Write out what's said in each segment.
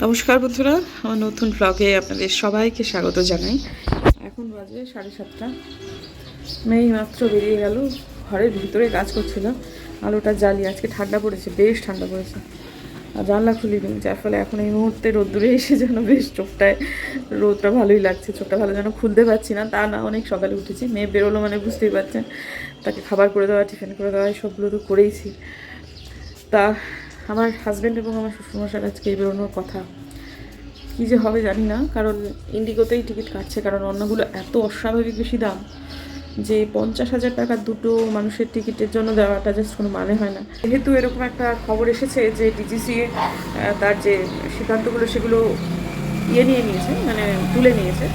নমস্কার বন্ধুরা, আমার নতুন ব্লগে আপনাদের সবাইকে স্বাগত জানাই। এখন বাজে সাড়ে সাতটা। মেয়ে মাত্র বেরিয়ে গেল, ঘরের ভিতরে কাজ করছিলাম। আলোটা জ্বালিয়ে আজকে ঠান্ডা পড়েছে, বেশ ঠান্ডা পড়েছে। আর জানলা খুলিনি যার ফলে এখন এই মুহূর্তে রোদ্দুরে এসে যেন বেশ চোখটায় রোদটা ভালোই লাগছে, চোখটা ভালো যেন খুলতে পারছি না। তা না, অনেক সকালে উঠেছি, মেয়ে বেরোলো মানে বুঝতেই পারছেন। তাকে খাবার করে দেওয়া, টিফিন করে দেওয়া সবগুলো তো করেইছি। তা আমার হাজব্যান্ড এবং আমার শ্বশুরমশাই আজকে বেরোনোর কথা। কী যে হবে জানি না, কারণ ইন্ডিগোতেই টিকিট কাটছে, কারণ অন্যগুলো এত অস্বাভাবিক বেশি দাম যে পঞ্চাশ হাজার টাকার দুটো মানুষের টিকিটের জন্য দেওয়াটা জাস্ট কোনো মানে হয় না। যেহেতু এরকম একটা খবর এসেছে যে ডিজিসি তার যে সিদ্ধান্তগুলো সেগুলো ইয়ে নিয়ে নিয়েছে মানে তুলে নিয়েছে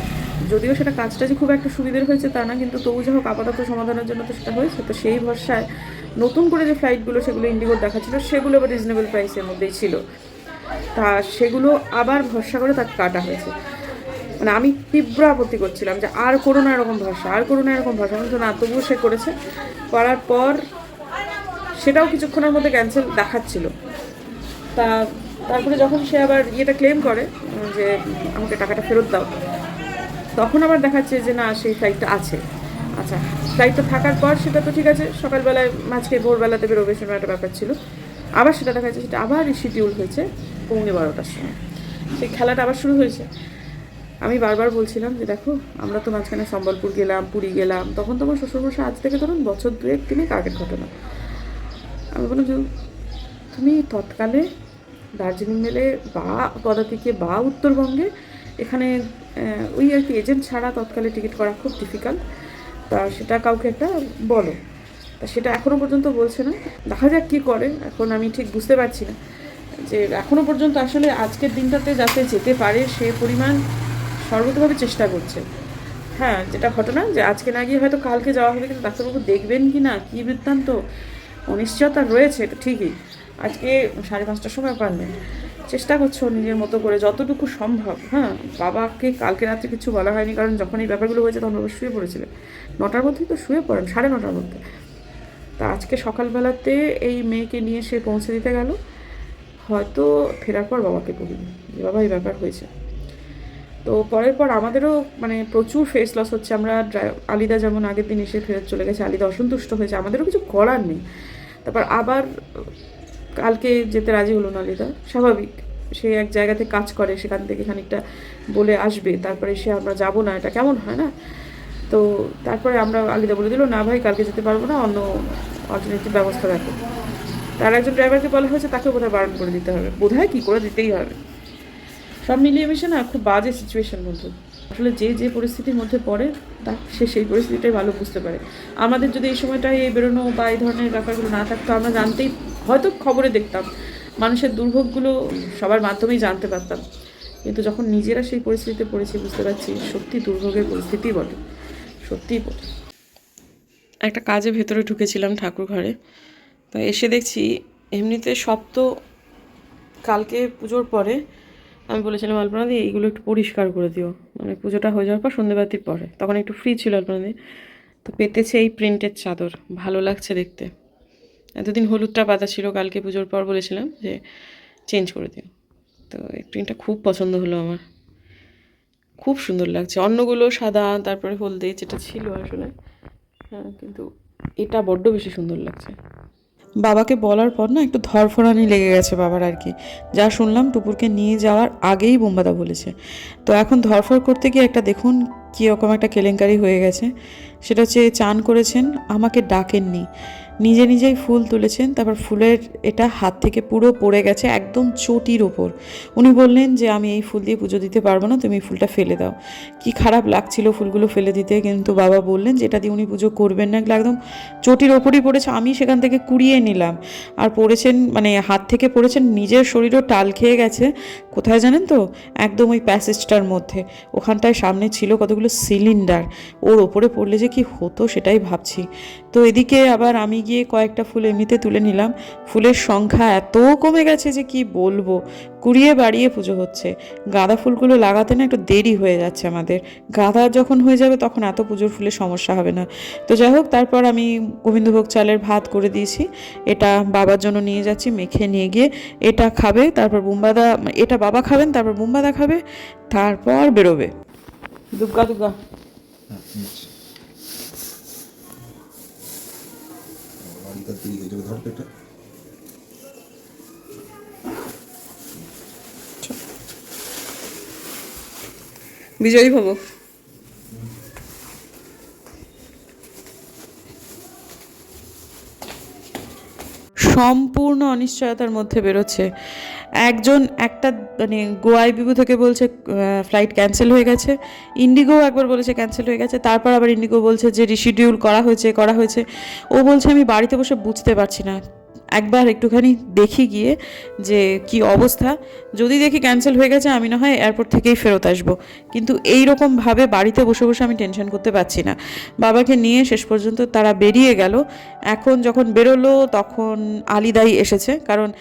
যদিও সেটা কাজটা যে খুব একটা সুবিধের হয়েছে তা না, কিন্তু তবু যা হোক আপাতত সমাধানের জন্য তো সেটা হয়েছে। তো সেই ভরসায় নতুন করে যে ফ্লাইটগুলো সেগুলো ইন্ডিগোর দেখাচ্ছিল, সেগুলো আবার রিজনেবল প্রাইসের মধ্যেই ছিল। তা সেগুলো আবার ভরসা করে তাকে কাটা হয়েছে। মানে আমি তীব্র আপত্তি করছিলাম যে আর করো না এরকম ভরসা, আর করো না এরকম ভরসা। কিন্তু না, তবুও সে করেছে। করার পর সেটাও কিছুক্ষণের মধ্যে ক্যান্সেল দেখাচ্ছিল। তা তারপরে যখন সে আবার ইয়েটা ক্লেম করে, যে আমাকে টাকাটা ফেরত দাও তখন আবার দেখাচ্ছে যে না, সেই ফ্লাইটটা আছে। আচ্ছা ফ্লাইটটা থাকার পর সেটা তো ঠিক আছে, সকালবেলায় মাঝকে ভোরবেলাতে বেরোবে সেরকম একটা ব্যাপার ছিল। আবার সেটা দেখা যাচ্ছে সেটা আবার শিডিউল হয়েছে পৌনে বারোটার সময়। সেই খেলাটা আবার শুরু হয়েছে। আমি বারবার বলছিলাম যে দেখো, আমরা তো মাঝখানে সম্বলপুর গেলাম, পুরী গেলাম, তখন তোমার শ্বশুরমশাই আজ থেকে ধরুন বছর দুয়েক তিনেক আগের ঘটনা। আমি বললাম যে তুমি তৎকালে দার্জিলিং মেলে বা পদাতিকে বা উত্তরবঙ্গে এখানে ওই আর কি এজেন্ট ছাড়া তৎকালে টিকিট করা খুব ডিফিকাল্ট তা সেটা কাউকে একটা বলো। তা সেটা এখনও পর্যন্ত বলছে না। দেখা যাক কী করে। এখন আমি ঠিক বুঝতে পারছি না যে এখনও পর্যন্ত আসলে আজকের দিনটাতে যাতে যেতে পারে সে পরিমাণ সর্বতভাবে চেষ্টা করছে। হ্যাঁ যেটা ঘটনা যে আজকে না গিয়ে হয়তো কালকে যাওয়া হবে, কিন্তু ডাক্তারবাবু দেখবেন কি না? কী বৃত্তান্ত? অনিশ্চয়তা রয়েছে, এটা ঠিকই। আজকে সাড়ে পাঁচটার সময় পারবেন চেষ্টা করছ নিজের মতো করে, যতটুকু সম্ভব হ্যাঁ? বাবাকে কালকে রাত্রে কিছু বলা হয়নি, কারণ যখন এই ব্যাপারগুলো হয়েছে তখন বাবা শুয়ে পড়েছিলেন নটার মধ্যেই তো শুয়ে পড়েন, সাড়ে নটার মধ্যে। তা আজকে সকালবেলাতে এই মেয়েকে নিয়ে সে পৌঁছে দিতে গেল। হয়তো ফেরার পর বাবাকে বলিনি যে, বাবা, এই ব্যাপার হয়েছে। তো পরের পর আমাদেরও মানে প্রচুর ফেস লস হচ্ছে। আমরা আলিদা যেমন আগের দিন এসে ফেরত চলে গেছে, আলিদা অসন্তুষ্ট হয়েছে, আমাদেরও কিছু করার নেই। তারপর আবার কালকে যেতে রাজি হলো না আলিদা স্বাভাবিক, সে এক জায়গাতে কাজ করে, সেখান থেকে খানিকটা বলে আসবে, তারপরে সে আমরা যাব না, এটা কেমন হয় না? তো তারপরে আমরা আলিদা বলে দিল, না ভাই, কালকে যেতে পারব না, অন্য অল্টারনেটিভ ব্যবস্থা দেখো। তার একজন ড্রাইভারকে বলা হয়েছে তাকে বোধহয় বারণ করে দিতে হবে। বোধহয় কী, করে দিতেই হবে। সব মিলিয়ে মিশে না, খুব বাজে সিচুয়েশন বন্ধু। আসলে যে যে পরিস্থিতির মধ্যে পড়ে, তা সে সেই পরিস্থিতিটাই ভালো বুঝতে পারে। আমাদের যদি এই সময়টায় এই বেরোনো বা এই ধরনের ব্যাপারগুলো না থাকতো, আমরা জানতেই, হয়তো খবরে দেখতাম। মানুষের দুর্ভোগগুলো সবার মাধ্যমেই জানতে পারতাম। কিন্তু যখন নিজেরা সেই পরিস্থিতিতে পড়েছি, বুঝতে পারছি সত্যি দুর্ভোগের পরিস্থিতি বটে। সত্যিই বটে। একটা কাজে ভেতরে ঢুকেছিলাম ঠাকুর ঘরে। তো এসে দেখছি, এমনিতে সব তো কালকে পুজোর পরে আমি বলেছিলাম আলপনা দি এইগুলো একটু পরিষ্কার করে দিও। মানে পুজোটা হয়ে যাওয়ার পর সন্ধ্যেবাতির পরে। তখন একটু ফ্রি ছিল আলপনা দি তো পেতেছে এই প্রিন্টের চাদর। ভালো লাগছে দেখতে। এতদিন হলুদটা পাতা ছিল, কালকে পুজোর পর বলেছিলাম যে চেঞ্জ করে দিও। তো এই প্রিন্টটা খুব পছন্দ হলো আমার। খুব সুন্দর লাগছে। অন্যগুলো সাদা, তারপরে হলদে, যেটা ছিল আসলে। হ্যাঁ কিন্তু এটা বড্ড বেশি সুন্দর লাগছে। বাবাকে বলার পর না একটু ধরফরানি লেগে গেছে বাবার আর কি। যা শুনলাম টুপুরকে নিয়ে যাওয়ার আগেই বোম্বাদা বলেছে। তো এখন ধরফর করতে গিয়ে একটা দেখুন কীরকম একটা কেলেঙ্কারি হয়ে গেছে। সেটা হচ্ছে চান করেছেন, আমাকে ডাকেননি। নিজে নিজেই ফুল তুলেছেন, তারপর ফুলের এটা হাত থেকে পুরো পড়ে গেছে একদম চটির ওপর। উনি বললেন যে, আমি এই ফুল দিয়ে পুজো দিতে পারব না, তুমি ফুলটা ফেলে দাও। কি খারাপ লাগছিল ফুলগুলো ফেলে দিতে, কিন্তু বাবা বললেন যে, এটা দিয়ে উনি পুজো করবেন না। একদম চটির ওপরই পড়েছে, আমি সেখান থেকে কুড়িয়ে নিলাম। আর পড়েছেন মানে হাত থেকে পড়েছেন, নিজের শরীরও টাল খেয়ে গেছে। কোথায় জানেন তো? একদম ওই প্যাসেজটার মধ্যে। ওখানটায় সামনে ছিল কতগুলো সিলিন্ডার। ওর ওপরে পড়লে যে কি হতো সেটাই ভাবছি। তো এদিকে আবার আমি গিয়ে কয়েকটা ফুল এমনিতে তুলে নিলাম। ফুলের সংখ্যা এত কমে গেছে যে কি বলব? কুড়িয়ে বাড়িয়ে পুজো হচ্ছে। গাঁদা ফুলগুলো লাগাতে না একটু দেরি হয়ে যাচ্ছে আমাদের। গাঁদা যখন হয়ে যাবে তখন এত পুজোর ফুলের সমস্যা হবে না। তো যাই হোক, তারপর আমি গোবিন্দভোগ চালের ভাত করে দিয়েছি। এটা বাবার জন্য নিয়ে যাচ্ছি, মেখে নিয়ে গিয়ে এটা খাবে, তারপর বুম্বাদা, এটা বাবা খাবেন, তারপর বুম্বাদা খাবে, তারপর বেরোবে। দুর্গা দুর্গা যাবে ধরো এটা বিজয়ী ভব। সম্পূর্ণ অনিশ্চয়তার মধ্যে বেরোচ্ছে। একজন একটা মানে গোয়াই বিভু থেকে বলছে ফ্লাইট ক্যান্সেল হয়ে গেছে। ইন্ডিগো একবার বলেছে ক্যান্সেল হয়ে গেছে। তারপর আবার ইন্ডিগো বলছে যে রিশিডিউল করা হয়েছে করা হয়েছে। ও বলছে, আমি বাড়িতে বসে বুঝতে পারছি না। একবার একটুখানি দেখি গিয়ে যে কি অবস্থা। যদি দেখি ক্যান্সেল হয়ে গেছে, আমি না হয় এয়ারপোর্ট থেকেই ফেরত আসব। কিন্তু এই রকমভাবে বাড়িতে বসে বসে আমি টেনশন করতে পারছি না। বাবাকে নিয়ে শেষ পর্যন্ত তারা বেরিয়ে গেল। এখন যখন বেরোলো, তখন আলিদাই এসেছে। কারণ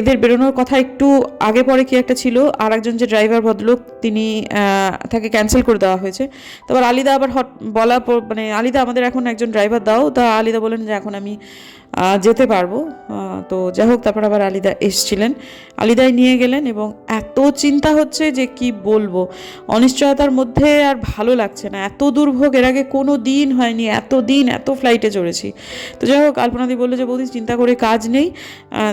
এদের বেরোনোর কথা একটু আগে পরে কি একটা ছিল আর একজন যে ড্রাইভার ভদ্রলোক, তিনি তাকে ক্যান্সেল করে দেওয়া হয়েছে। তারপর আলিদা আবার হট বলা মানে আলিদা আমাদের এখন একজন ড্রাইভার দাও। তা আলিদা বলেন যে, এখন আমি যেতে পারব। তো যাই হোক, তারপর আবার আলিদা এসছিলেন। আলিদাই নিয়ে গেলেন এবং এত চিন্তা হচ্ছে যে কি বলব? অনিশ্চয়তার মধ্যে আর ভালো লাগছে না। এত দুর্ভোগ, এর আগে কোনো দিন হয়নি। এত দিন, এত ফ্লাইটে চড়েছি। তো যাই হোক আলপনাদি বলল যে, বৌদি, চিন্তা করে কাজ নেই।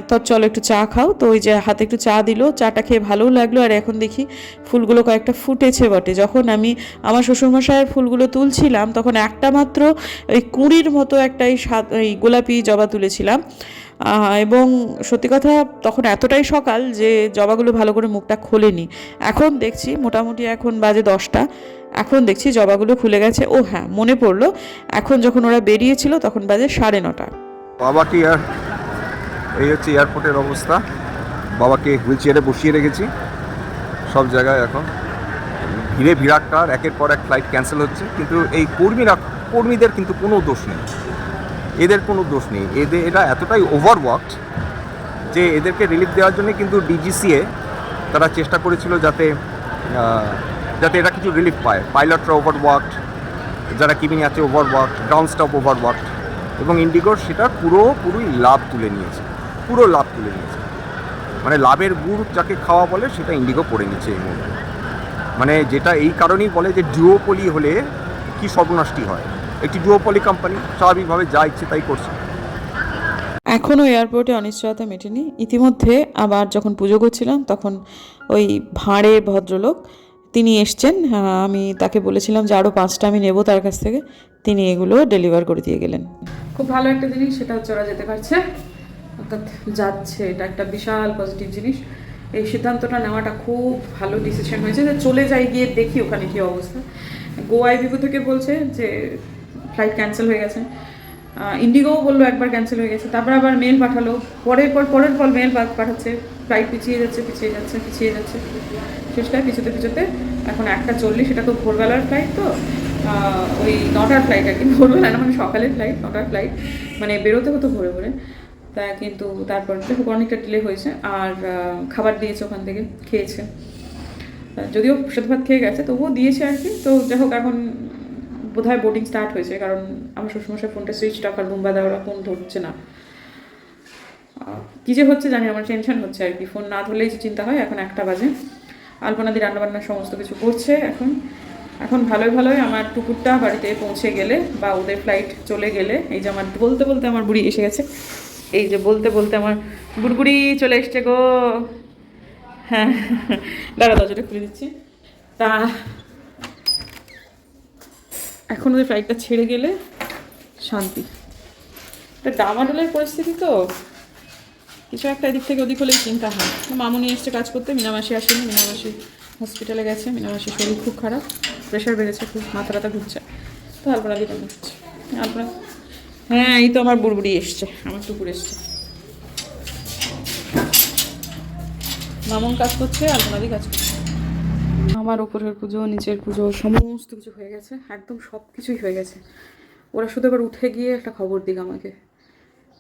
তো চলো একটু চা খাও। তো ওই যে হাতে একটু চা দিল। চাটা খেয়ে ভালোও লাগল। আর এখন দেখি ফুলগুলো কয়েকটা ফুটেছে বটে। যখন আমি আমার শ্বশুরমশাইয়ের ফুলগুলো তুলছিলাম, তখন একটা মাত্র ওই কুঁড়ির মতো একটা এই সাদ এই গোলাপি জবা তুলেছিলাম। এবং সত্যি কথা তখন এতটাই সকাল যে জবাগুলো ভালো করে মুখটা খোলেনি। এখন দেখছি মোটামুটি এখন বাজে দশটা। এখন দেখছি জবাগুলো খুলে গেছে। ও হ্যাঁ মনে পড়ল। এখন যখন ওরা বেরিয়েছিল তখন বাজে সাড়ে নটা। বাবাকে আর এই হচ্ছে এয়ারপোর্টের অবস্থা। বাবাকে হুইল চেয়ারে বসিয়ে রেখেছি। সব জায়গায় এখন ভিড়ে ভিড়াক্কার। একের পর এক ফ্লাইট ক্যান্সেল হচ্ছে। কিন্তু এই কর্মীরা কর্মীদের কিন্তু কোনো দোষ নেই। এদের কোনো দোষ নেই। এদের এটা এতটাই ওভারওয়ার্কড যে এদেরকে রিলিফ দেওয়ার জন্য কিন্তু ডিজিসিএ তারা চেষ্টা করেছিল যাতে যাতে এটা কিছু রিলিফ পায়। পাইলটরা ওভারওয়ার্কড যারা কিমিং আছে ওভারওয়ার্কড গ্রাউন্ড স্টাফ ওভারওয়ার্কড এবং ইন্ডিগোর সেটা পুরোপুরি লাভ তুলে নিয়েছে। পুরো লাভ তুলে নিয়েছে। মানে লাভের গুড় যাকে খাওয়া বলে সেটা ইন্ডিগো করে নিচ্ছে এই মানে যেটা এই কারণেই বলে যে ডুওপলি হলে কি সর্বনাশটি হয়? একটি ডুওপলি কোম্পানি স্বাভাবিকভাবে যা ইচ্ছে তাই করছে। এখনও এয়ারপোর্টে অনিশ্চয়তা মেটেনি। ইতিমধ্যে আবার যখন পুজো করছিলাম তখন ওই ভাঁড়ে ভদ্রলোক তিনি এসছেন। আমি তাকে বলেছিলাম যে আরও পাঁচটা আমি নেব তার কাছ থেকে। তিনি এগুলো ডেলিভার করে দিয়ে গেলেন। খুব ভালো একটা জিনিস সেটা হচ্ছে ওরা যেতে পারছে। অর্থাৎ যাচ্ছে এটা একটা বিশাল পজিটিভ জিনিস। এই সিদ্ধান্তটা নেওয়াটা খুব ভালো ডিসিশন হয়েছে যে চলে যাই গিয়ে দেখি ওখানে কী অবস্থা। গোয়াই বিভু থেকে বলছে যে ফ্লাইট ক্যান্সেল হয়ে গেছে। ইন্ডিগোও বলল একবার ক্যান্সেল হয়ে গেছে। তারপর আবার মেল পাঠালো। পরের পর পরের পর মেল পাঠাচ্ছে। ফ্লাইট পিছিয়ে যাচ্ছে পিছিয়ে যাচ্ছে পিছিয়ে যাচ্ছে। শেষটায় পিছুতে পিছুতে এখন একটা চল্লিশ। এটা তো ভোরবেলার ফ্লাইট তো। ওই নটার ফ্লাইট আর কি। ভোরবেলা না মানে সকালের ফ্লাইট নটার ফ্লাইট মানে বেরোতে হতো ভোরে ভোরে। তা কিন্তু তারপর খুব অনেকটা ডিলে হয়েছে। আর খাবার দিয়েছে ওখান থেকে, খেয়েছে। যদিও সেদ্ধ ভাত খেয়ে গেছে, তবুও দিয়েছে আর কি। তো যাই হোক, এখন বোধহয় বোর্ডিং স্টার্ট হয়েছে, কারণ আমার শ্বশুরমশাই ফোনটা সুইচ অফ আর বুম্বা দেওয়ার ফোন ধরছে না। কী যে হচ্ছে জানি আমার টেনশন হচ্ছে আর কি। ফোন না ধরলেই চিন্তা হয়, এখন একটা বাজে। আলপনা আলপনাদি রান্নাবান্না সমস্ত কিছু করছে এখন। এখন ভালোই ভালোই আমার টুকুরটা বাড়িতে পৌঁছে গেলে বা ওদের ফ্লাইট চলে গেলে, এই যে আমার বলতে বলতে আমার বুড়ি এসে গেছে। এই যে বলতে বলতে আমার বুড়বুড়ি চলে এসছে গো। হ্যাঁ দাঁড়া দরজাটা খুলে দিচ্ছি। তা এখন ওদের ফ্লাইটটা ছেড়ে গেলে শান্তি। এটা ডামাডোলের পরিস্থিতি তো। কিছু একটা এদিক থেকে ওদিক হলেই চিন্তা হয়। মামুনি এসছে কাজ করতে, মিনামাসি আসেনি। মিনামাসি হসপিটালে গেছে। মিনামাসির শরীর খুব খারাপ। প্রেশার বেড়েছে খুব, মাথা ব্যথা ঘুরছে। তো আলপনা দিতে হচ্ছে। আলপনা? হ্যাঁ এই তো আমার বুড়বুড়ি এসছে। আমার টুকুর এসছে। মামুন কাজ করছে আলপনাদি কাজ করছে। আমার ওপরের পুজো, নিচের পুজো, সমস্ত কিছু হয়ে গেছে, একদম সব কিছুই হয়ে গেছে। ওরা শুধু এবার উঠে গিয়ে একটা খবর দিক আমাকে।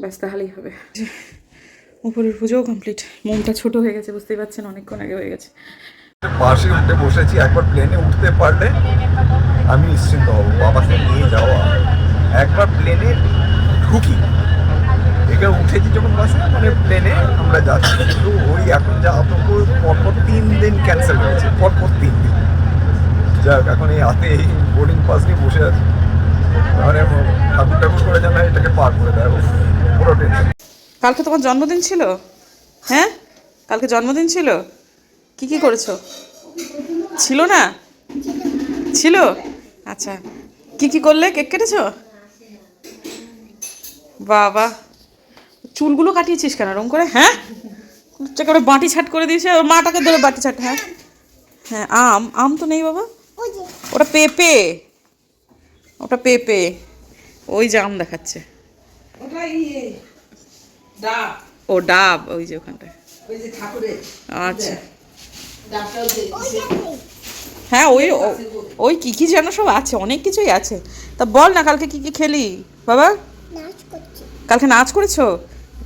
ব্যাস, তাহলেই হবে। উপরের পুজোও কমপ্লিট মনটা ছোট হয়ে গেছে, বুঝতেই পারছেন, অনেকক্ষণ আগে হয়ে গেছে। পাশে উঠে বসেছি, একবার প্লেনে উঠতে পারলে আমি নিশ্চিন্ত হব বাবাকে নিয়ে যাওয়া। একবার প্লেনে ঢুকি এখানে উঠেছি যখন বাসে মানে প্লেনে আমরা যাচ্ছি। কিন্তু ওই এখন যা আতঙ্ক, পরপর তিন দিন ক্যান্সেল হয়েছে। পরপর তিন দিন। যাক, এখন এই হাতে এই বোর্ডিং পাস নিয়ে বসে আছি। মানে ঠাকুর ঠাকুর করে যেন এটাকে পার করে দেয়। পুরো টেনশন কালকে তোমার জন্মদিন ছিল? হ্যাঁ? কালকে জন্মদিন ছিল? কি কি করেছ? ছিল না? ছিল? আচ্ছা। কি কি করলে? কেক কেটেছো? বাবা। চুলগুলো কাটিয়েছিস কেন? রং করে হ্যাঁ? করে বাটি ছাট করে দিয়েছে ওর মাটাকে ধরে বাটি ছাট হ্যাঁ? হ্যাঁ আম আম তো নেই বাবা? ওটা পেঁপে। ওটা পেঁপে। ওই যে আম দেখাচ্ছে। ডাব। ও ডাব ওই যে ওখানটায় ওই যে ঠাকুরের। আচ্ছা। হ্যাঁ ওই ওই কি কি যেন সব আছে অনেক কিছুই আছে। তা বল না কালকে কি কি খেলি? বাবা? কালকে নাচ করেছ?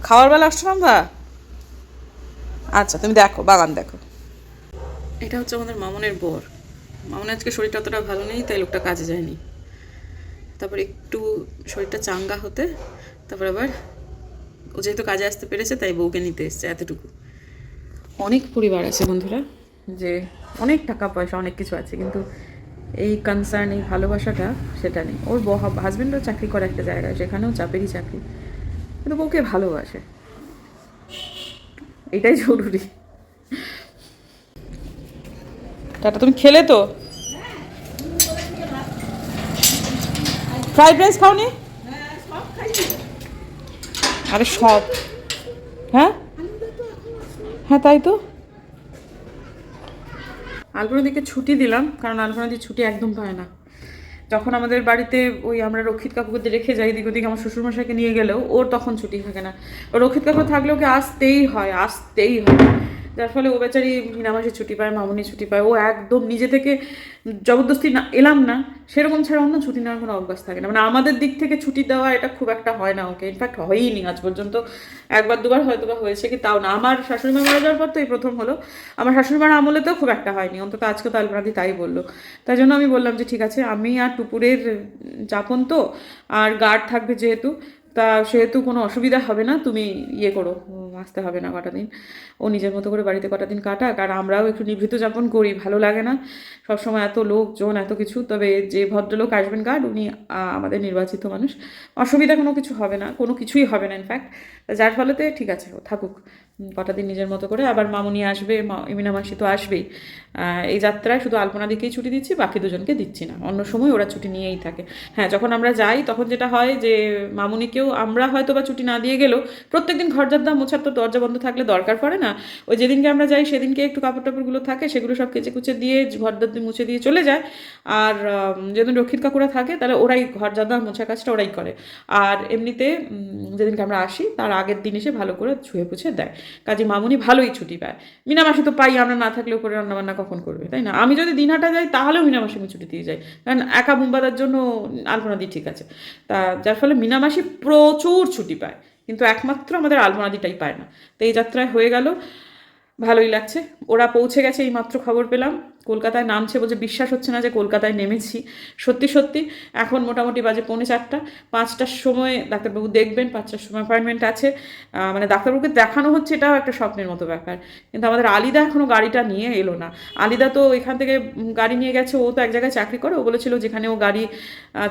খাওয়ার বেলা আসছো আমরা আচ্ছা তুমি দেখো, বাগান দেখো। এটা হচ্ছে আমাদের মামনের বর। মামনের আজকে শরীরটা অতটা ভালো নেই, তাই লোকটা কাজে যায়নি। তারপর একটু শরীরটা চাঙ্গা হতে, তারপর আবার ও যেহেতু কাজে আসতে পেরেছে, তাই বউকে নিতে এসছে এতটুকু। অনেক পরিবার আছে বন্ধুরা, যে অনেক টাকা পয়সা, অনেক কিছু আছে, কিন্তু এই কনসার্ন এই ভালোবাসাটা সেটা নেই। ওর হাজব্যান্ডও চাকরি করে একটা জায়গায় সেখানেও চাপেরই চাকরি। কিন্তু বউকে ভালোবাসে। এটাই জরুরি। টাটা তুমি খেলে তো? ফ্রাইড রাইস খাওনি? আরে সব। হ্যাঁ? হ্যাঁ তাই তো। আলপনাদিকে ছুটি দিলাম কারণ আলপনাদি ছুটি একদম পায় না। যখন আমাদের বাড়িতে ওই আমরা রক্ষিত কাকুকে রেখে যাই দিক ওদিকে আমার শ্বশুরমশাইকে নিয়ে গেলেও, ওর তখন ছুটি থাকে না। রক্ষিত কাকু থাকলেও ওকে আসতেই হয় আসতেই হয়। যার ফলে ও বেচারি মিনামাসে ছুটি পায়, মামুনি ছুটি পায়। ও একদম নিজে থেকে জবরদস্তি না, এলাম না, সেরকম ছাড়া অন্য ছুটি নেওয়ার কোনো অভ্যাস থাকে না। মানে আমাদের দিক থেকে ছুটি দেওয়া এটা খুব একটা হয় না ওকে। ইনফ্যাক্ট হয়ই নি আজ পর্যন্ত। একবার, দুবার হয়তো বা হয়েছে কি তাও না। আমার শাশুড়ি মা মারা যাওয়ার পর তো এই প্রথম হলো। আমার শাশুড়ি মার আমলেতেও খুব একটা হয়নি। অন্তত আজকে তো আলপনাদি তাই বলল। তাই জন্য আমি বললাম যে, ঠিক আছে, আমি আর টুপুরের যাপন তো, আর গার্ড থাকবে যেহেতু, তা সেহেতু কোনো অসুবিধা হবে না, তুমি ইয়ে করো আসতে হবে না কটা দিন। ও নিজের মতো করে বাড়িতে কটা দিন কাটাক। আর আমরাও একটু নিভৃত যাপন করি, ভালো লাগে না। সবসময় এত লোকজন, এত কিছু। তবে যে ভদ্রলোক আসবেন গার্ড উনি আমাদের নির্বাচিত মানুষ। অসুবিধা কোনো কিছু হবে না, কোনো কিছুই হবে না ইনফ্যাক্ট যার ফলেতে ঠিক আছে, ও থাকুক। কটা দিন নিজের মতো করে। আবার মামুনি আসবে ইমিনা মাসি তো আসবেই। এই যাত্রায় শুধু আলপনা দিকেই ছুটি দিচ্ছি, বাকি দুজনকে দিচ্ছি না। অন্য সময় ওরা ছুটি নিয়েই থাকে। হ্যাঁ যখন আমরা যাই, তখন যেটা হয় যে, মামুনিকেও আমরা হয়তো বা ছুটি না দিয়ে গেলেও প্রত্যেকদিন ঘর জাদ্দা মোছার তো দরজা বন্ধ থাকলে দরকার পড়ে না। ওই যেদিনকে আমরা যাই, সেদিনকে একটু কাপড় টাপড়গুলো থাকে, সেগুলো সব কেচে কুচে দিয়ে ঘর দাদ্দি মুছে দিয়ে চলে যায়। আর যেদিন রক্ষিত কাকুরা থাকে, তাহলে ওরাই ঘর জাদ্দা মোছা কাজটা ওরাই করে। আর এমনিতে যেদিনকে আমরা আসি, তার আগের দিন এসে ভালো করে ছুঁয়ে পুছে দেয়। কাজে মামুনি ভালোই ছুটি পায়। মিনামাসি তো পাই, আমরা না থাকলেও করে রান্নাবান্না কখন করবে, তাই না? আমি যদি দিনহাটা যাই, তাহলেও মিনামাসি আমি ছুটি দিয়ে যাই। কারণ একা মুম্বাদার জন্য আলপনা দিই ঠিক আছে। তা যার ফলে মিনামাসি প্রচুর ছুটি পায়, কিন্তু একমাত্র আমাদের আলপনাদিটাই পায় না। তো এই যাত্রায় হয়ে গেল, ভালোই লাগছে। ওরা পৌঁছে গেছে এই মাত্র খবর পেলাম। কলকাতায় নামছে বলছে বিশ্বাস হচ্ছে না যে কলকাতায় নেমেছি। সত্যি সত্যি, এখন মোটামুটি বাজে পৌনে চারটা। পাঁচটার সময় ডাক্তারবাবু দেখবেন, পাঁচটার সময় অ্যাপয়েন্টমেন্ট আছে। মানে ডাক্তারবাবুকে দেখানো হচ্ছে এটাও একটা স্বপ্নের মতো ব্যাপার। কিন্তু আমাদের আলিদা এখনও গাড়িটা নিয়ে এলো না। আলিদা তো এখান থেকে গাড়ি নিয়ে গেছে, ও তো এক জায়গায় চাকরি করে। ও বলেছিল যেখানে ও গাড়ি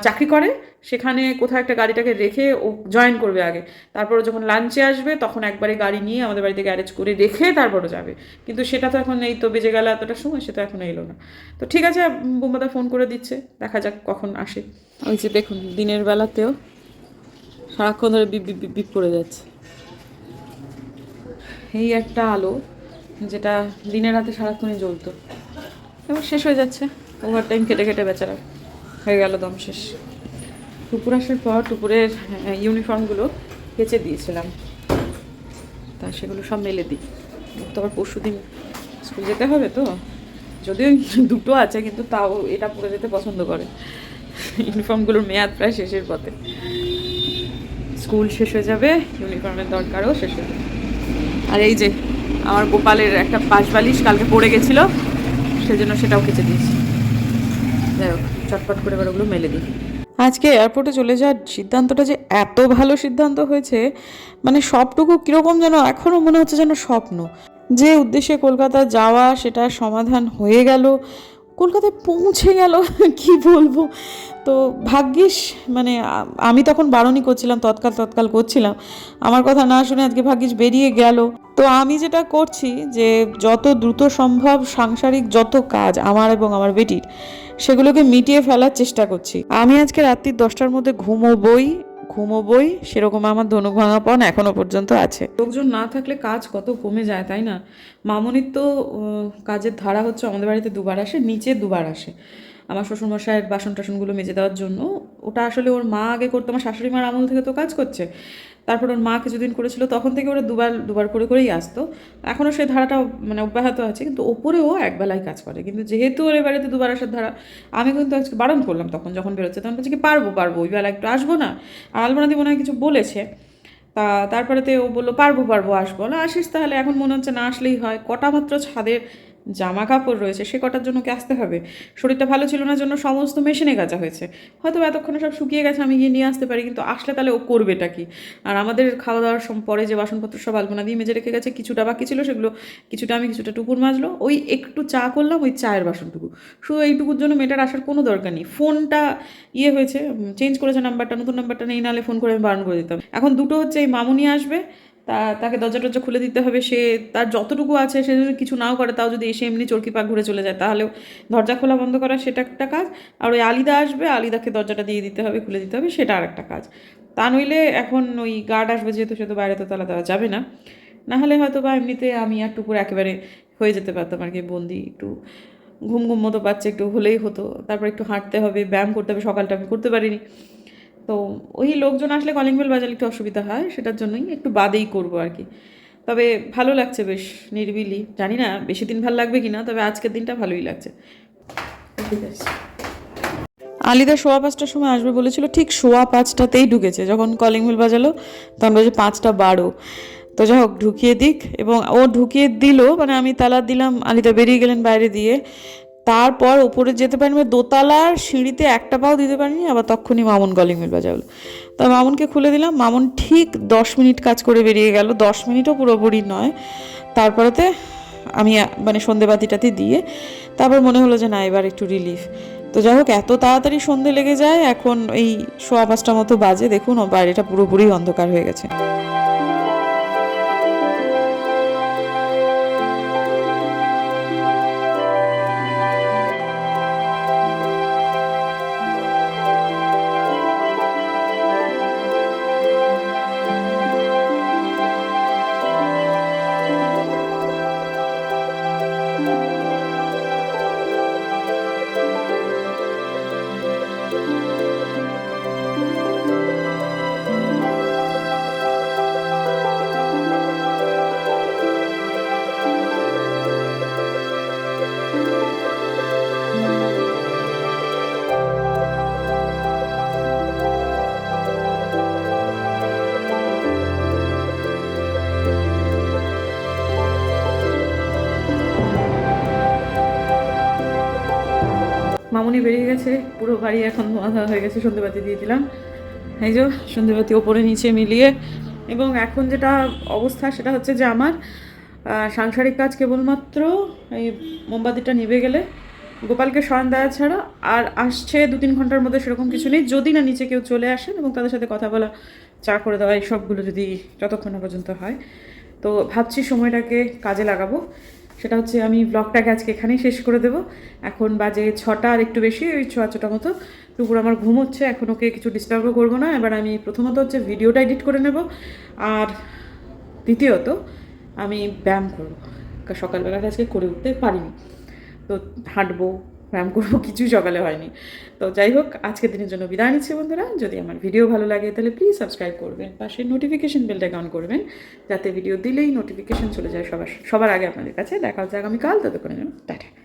চাকরি করে, সেখানে কোথাও একটা গাড়িটাকে রেখে ও জয়েন করবে আগে। তারপর যখন লাঞ্চে আসবে, তখন একবারে গাড়ি নিয়ে আমাদের বাড়িতে গ্যারেজ করে রেখে তারপরে যাবে। কিন্তু সেটা তো এখন এই তো, বেজে গেল এতটা সময়, সেটা এখন এলো না। তো ঠিক আছে বোম্বাদা ফোন করে দিচ্ছে দেখা যাক কখন আসে। ওই যে দেখুন দিনের বেলাতেও সারাক্ষণ ধরে বিপ বিপ করে যাচ্ছে। এই একটা আলো যেটা দিনের রাতে সারাক্ষণই জ্বলতো। এবার শেষ হয়ে যাচ্ছে ওভার টাইম কেটে কেটে বেচারা। হয়ে গেল দম শেষ। টুপুর আসার পর টুপুরের ইউনিফর্মগুলো কেচে দিয়েছিলাম। তা সেগুলো সব মেলে দিই। তো আবার পরশু দিন স্কুল যেতে হবে তো? যদিও দুটো আছে, কিন্তু তাও এটা পরে যেতে পছন্দ করে। ইউনিফর্মগুলোর মেয়াদ প্রায় শেষের পথে। স্কুল শেষ হয়ে যাবে, ইউনিফর্মের দরকারও শেষ হয়ে যাবে। আর এই যে, আমার গোপালের একটা পাশ বালিশ কালকে পড়ে গেছিল, সেজন্য সেটাও কেচে দিয়েছি। যাই হোক, চটপট করে এবার ওগুলো মেলে দিই। আজকে এয়ারপোর্টে চলে যাওয়ার সিদ্ধান্তটা যে এত ভালো সিদ্ধান্ত হয়েছে মানে সবটুকু কীরকম যেন এখনও মনে হচ্ছে যেন স্বপ্ন। যে উদ্দেশ্যে কলকাতা যাওয়া সেটার সমাধান হয়ে গেল, কলকাতায় পৌঁছে গেল, কি বলব? তো ভাগ্যিস মানে আমি তখন বারণই করছিলাম, তৎকাল তৎকাল করছিলাম। আমার কথা না শুনে আজকে ভাগ্যিস বেরিয়ে গেল। তো আমি যেটা করছি যে যত দ্রুত সম্ভব সাংসারিক যত কাজ আমার এবং আমার বেটির, সেগুলোকে মিটিয়ে ফেলার চেষ্টা করছি। আমি আজকে রাত্রি দশটার মধ্যে ঘুমোবই ঘুমোবই সেরকম আমার ধনুক ভাঙাপন এখনও পর্যন্ত আছে। লোকজন না থাকলে কাজ কত কমে যায়, তাই না? মামনির তো কাজের ধারা হচ্ছে আমাদের বাড়িতে দুবার আসে, নিচে দুবার আসে। আমার শ্বশুরমশাইয়ের বাসন টাসনগুলো মেজে দেওয়ার জন্য। ওটা আসলে ওর মা আগে করতো, আমার শাশুড়ি মার আমল থেকে তো কাজ করছে। তারপর ওর মা কিছুদিন করেছিল, তখন থেকে ওরা দুবার দুবার করে করেই আসতো। এখনও সেই ধারাটা মানে অব্যাহত আছে, কিন্তু ওপরেও একবেলায় কাজ করে। কিন্তু যেহেতু ওর বাড়িতে দুবার আসার ধারা, আমি কিন্তু আজকে বারণ করলাম তখন যখন বেরোচ্ছে, তখন বলছি কি, পারব পারব, ওই বেলা একটু আসব না। আর আলমারাদি মনে হয় কিছু বলেছে, তা তারপরেতে ও বলল, পারব পারব, আসব। না আসিস তাহলে, এখন মনে হচ্ছে না আসলেই হয়। কটা মাত্র ছাদের জামা কাপড় রয়েছে, সে কটার জন্য আসতে হবে? শরীরটা ভালো ছিল না, জন্য সমস্ত মেশিনে কাচা হয়েছে। হয়তো এতক্ষণে সব শুকিয়ে গেছে, আমি গিয়ে নিয়ে আসতে পারি, কিন্তু আসলে তাহলে ও করবেটা কি? আর আমাদের খাওয়া দাওয়ার পরে যে বাসনপত্র সব আলপনা দিয়ে মেজে রেখে গেছে, কিছুটা বাকি ছিল সেগুলো, কিছুটা আমি কিছুটা টুকুর মাজলো, ওই একটু চা করলাম, ওই চায়ের বাসনটুকু। শুধু এইটুকুর জন্য মেয়েটার আসার কোনো দরকার নেই। ফোনটা ইয়ে হয়েছে চেঞ্জ করেছে নাম্বারটা নতুন নাম্বারটা নেই, নাহলে ফোন করে আমি বারণ করে দিতাম। এখন দুটো হচ্ছে এই মামুনি আসবে তা, তাকে দরজা টরজা খুলে দিতে হবে, সে তার যতটুকু আছে, সে যদি কিছু নাও করে, তাও যদি এসে এমনি চরকি পাক ঘুরে চলে যায়, তাহলেও দরজা খোলা বন্ধ করা সেটা একটা কাজ। আর ওই আলিদা আসবে, আলিদাকে দরজাটা দিয়ে দিতে হবে, খুলে দিতে হবে, সেটা আর একটা কাজ। তা নইলে এখন ওই গার্ড আসবে, যেহেতু সে তো বাইরে তো তালা দেওয়া যাবে না। না হলে হয়তো বা এমনিতে আমি আর টুকুর একেবারে হয়ে যেতে পারতাম আর কি, বন্দি, একটু ঘুম ঘুম মতো পাচ্ছে, একটু হলেই হতো। তারপর একটু হাঁটতে হবে, ব্যায়াম করতে হবে, সকালটা আমি করতে পারিনি। তো ওই লোকজন আসলে কলিং বেল বাজালে একটু অসুবিধা হয় সেটার জন্যই একটু বাদেই করব আর কি। তবে ভালো লাগছে বেশ নিরিবিলি। জানি না বেশি দিন ভালো লাগবে কি না তবে আজকের দিনটা ভালোই লাগছে। ঠিক আছে। আলিদা সোয়া পাঁচটার সময় আসবে বলেছিল ঠিক সোয়া পাঁচটাতেই ঢুকেছে। যখন কলিং বেল বাজালো তখন বলছে পাঁচটা বারো। তো যাই হোক ঢুকিয়ে দিক। এবং ও ঢুকিয়ে দিল মানে আমি তালা দিলাম আলিদা বেরিয়ে গেলেন বাইরে দিয়ে। তারপর ওপরে যেতে পারিনি মানে দোতলার সিঁড়িতে একটা পাও দিতে পারিনি, আবার তখনই মামুন কলিং বেল বাজালো। তো মামুনকে খুলে দিলাম, মামুন ঠিক দশ মিনিট কাজ করে বেরিয়ে গেল, দশ মিনিটও পুরোপুরি নয়। তারপরেতে আমি মানে সন্ধেবাতিটাতে দিয়ে, তারপর মনে হলো যে না, এবার একটু রিলিফ তো যাই হোক, এত তাড়াতাড়ি সন্ধে লেগে যায়, এখন এই সোয়া পাঁচটা মতো বাজে, দেখুন, বাইরেটা পুরোপুরি অন্ধকার হয়ে গেছে। মামুনি বেরিয়ে গেছে, পুরো বাড়ি এখন ধোঁয়া হয়ে গেছে, সন্ধেবাতি দিয়ে দিলাম। এই যে সন্ধেবাতি ওপরে নিচে মিলিয়ে, এবং এখন যেটা অবস্থা সেটা হচ্ছে যে আমার সাংসারিক কাজ কেবলমাত্র এই মোমবাতিটা নিভে গেলে, গোপালকে শয়ন দেওয়া ছাড়া আর আসছে দু তিন ঘণ্টার মধ্যে সেরকম কিছু নেই। যদি না নিচে কেউ চলে আসেন এবং তাদের সাথে কথা বলা, চা করে দেওয়া এই সবগুলো যদি যতক্ষণ না পর্যন্ত হয়। তো ভাবছি সময়টাকে কাজে লাগাবো। সেটা হচ্ছে আমি ব্লগটাকে আজকে এখানেই শেষ করে দেবো। এখন বাজে ছটা আর একটু বেশি, ওই ছ ছটা মতো। দুপুর আমার ঘুম হচ্ছে, এখন ওকে কিছু ডিস্টার্বও করব না। এবার আমি প্রথমত হচ্ছে ভিডিওটা এডিট করে নেব। আর দ্বিতীয়ত আমি ব্যায়াম করব। সকালবেলাটা আজকে করে উঠতে পারিনি। তো হাঁটবো ব্যায়াম করব, কিছুই সকালে হয়নি। তো যাই হোক, আজকের দিনের জন্য বিদায় নিচ্ছি বন্ধুরা। যদি আমার ভিডিও ভালো লাগে, তাহলে প্লিজ সাবস্ক্রাইব করবেন। পাশে নোটিফিকেশন বেলটাকে অন করবেন, যাতে ভিডিও দিলেই নোটিফিকেশন চলে যায় সবার সবার আগে আপনাদের কাছে। দেখা হচ্ছে আগামীকাল, ততক্ষণের জন্য। টাটা।